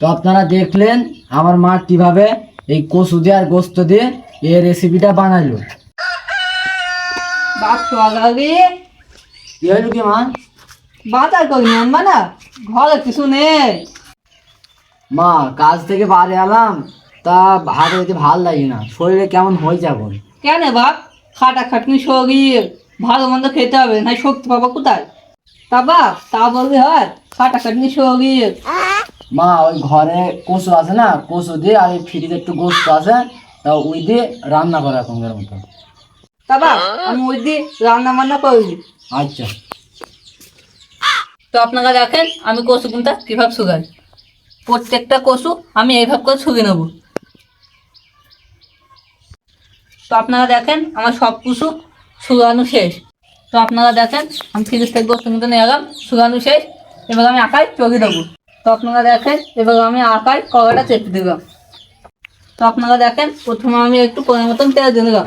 তো আপনারা দেখলেন আমার মা কীভাবে এই কচু দিয়ে আর গোস্ত দিয়ে এই রেসিপিটা বানালো বাপ সকালে কি হলো কি মা? বাজার করি আনবা না। ঘরে কিছু নেই। মা কাজ থেকে বাড়ি এলাম তা ভাত হইতে ভালো লাগে না শরীরে কেমন হয়েছে এখন কেন বাপ? খাটা খাটনি শরীর। ভালো মন্দ খেতে হবে না শক্তি পাবো কোথায়? তা বাপ তা বলবি হয় খাটা খাটনি শরীর। মা ওই ঘরে কচু আছে না কচু দিয়ে আর এই ফ্রিজে একটু গোস্ত আছে তা ওই দিয়ে রান্না করা এখনকার মতো। বাপ আমি ওই দিয়ে রান্না বান্না করি আচ্ছা। তো আপনারা দেখেন আমি কচু কোনটা কীভাবে শুকাই। প্রত্যেকটা কচু আমি এইভাবে করে শুকিয়ে নেব। তো আপনারা দেখেন আমার সব কচু শুকানো শেষ। তো আপনারা দেখেন আমি ফ্রিজ থেকে গোস্ত মতো নিয়ে এলাম শুকানো শেষ। এবার আমি আকায় চোখে দেবো। তো আপনারা দেখেন, এবার আমি আকায় কড়াটা চেপে দিলাম। তো আপনারা দেখেন, প্রথমে আমি একটু পনেরো মতন তেল দিয়ে দিলাম।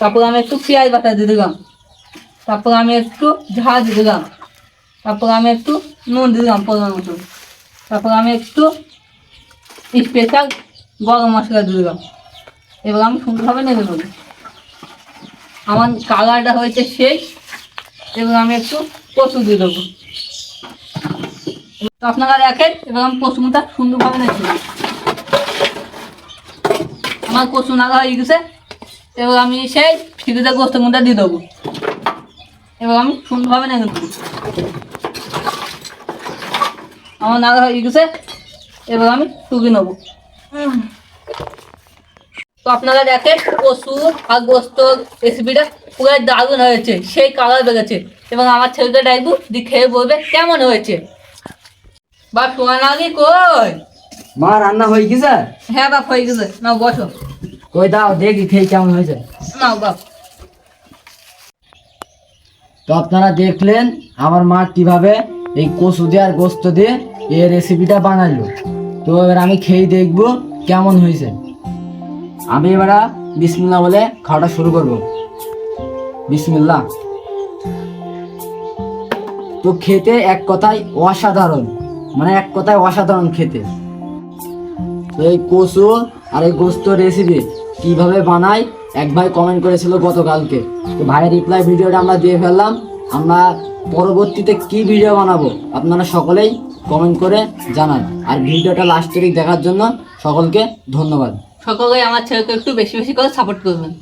তারপর আমি একটু পেঁয়াজ বাটা দিয়ে দিলাম। তারপর আমি একটু ঝাল দিয়ে দিলাম। তারপর আমি একটু নুন দিলাম পরিমাণ মতো তারপর আমি একটু স্পেশাল গরম মশলা দিয়ে দিলাম। এবার আমি সুন্দরভাবে নেড়ে দেবো আমার কালারটা হয়েছে শেষ এবার আমি একটু কচু দিয়ে দেবো। তো আপনারা দেখেন, এবার আমি কচুটা সুন্দরভাবে নেড়ে দেবো আমার কচু নাগা হয়ে গেছে, এবার আমি সেই ফ্রিজে গোস্ত মুটা দিয়ে দেবো। এবার আমি সুন্দরভাবে নেড়ে দেবো আমার নাগা হয়ে গেছে, এবার আমি টুকি নেব। তো আপনারা দেখেন, কচু আর গোস্ত রেসিপিটা পুরো দারুণ হয়েছে, সেই কালার বেরোচ্ছে এবং আমার ছেলেটা ডাকবো দিয়ে খেয়ে বলবে কেমন হয়েছে। বা শোনা নাকি কই? মা রান্না হয়ে গেছে? হ্যাঁ বাপ হয়ে গেছে। নাও বসো। কই দাও দেখি খেয়ে কেমন হয়েছে। নাও বাপ। তো আপনারা দেখলেন আমার মা কীভাবে এই কচু দিয়ে আর গোস্ত দিয়ে এই রেসিপিটা বানালো তো এবার আমি খেয়ে দেখব কেমন হয়েছে। আমি এবার বিসমিল্লা বলে খাওয়াটা শুরু করব। বিসমিল্লা তো খেতে এক কথায় অসাধারণ। মানে এক কথায় অসাধারণ খেতে। তো এই কচু আর এই গোস্ত রেসিপি কীভাবে বানাই, এক ভাই কমেন্ট করেছিল গতকালকে। তো ভাইয়ের রিপ্লাই ভিডিওটা আমরা দিয়ে ফেললাম। আমরা পরবর্তীতে কি ভিডিও বানাবো, আপনারা সকলেই কমেন্ট করে জানান। আর ভিডিওটা লাস্ট দেখার জন্য সকলকে ধন্যবাদ। সকলে আমার ছেলেকে একটু বেশি বেশি করে সাপোর্ট করবেন।